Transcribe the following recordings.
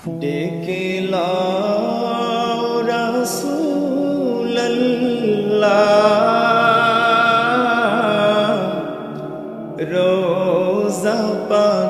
ডেকে রোজা পাকের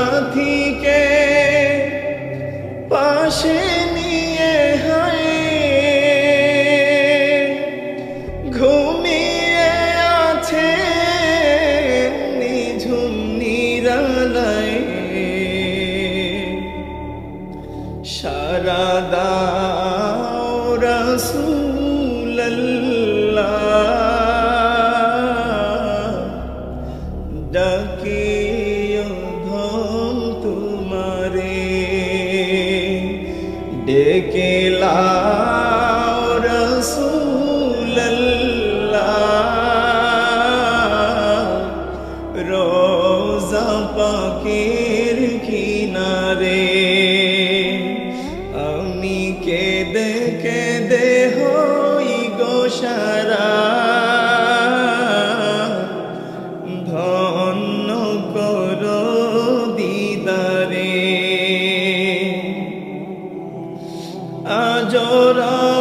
সাথীকে পাশে নিয়ে হয়। ঘুমিয়ে আছে নিঝুম নিরালায় সারা দাও রাসূলুল্লাহ রোজা পাকের কিনারে আমি কেঁদে কেঁদে হই গো majora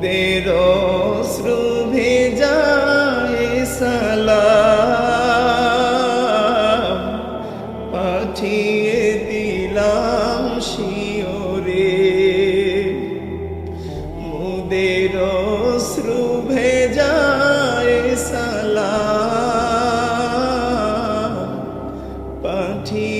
মুদের অশ্রু ভেজায় সালাম। পাঠিয়ে দিলাম শিওরে। মুদের অশ্রু ভেজায় সালাম। পাঠিয়ে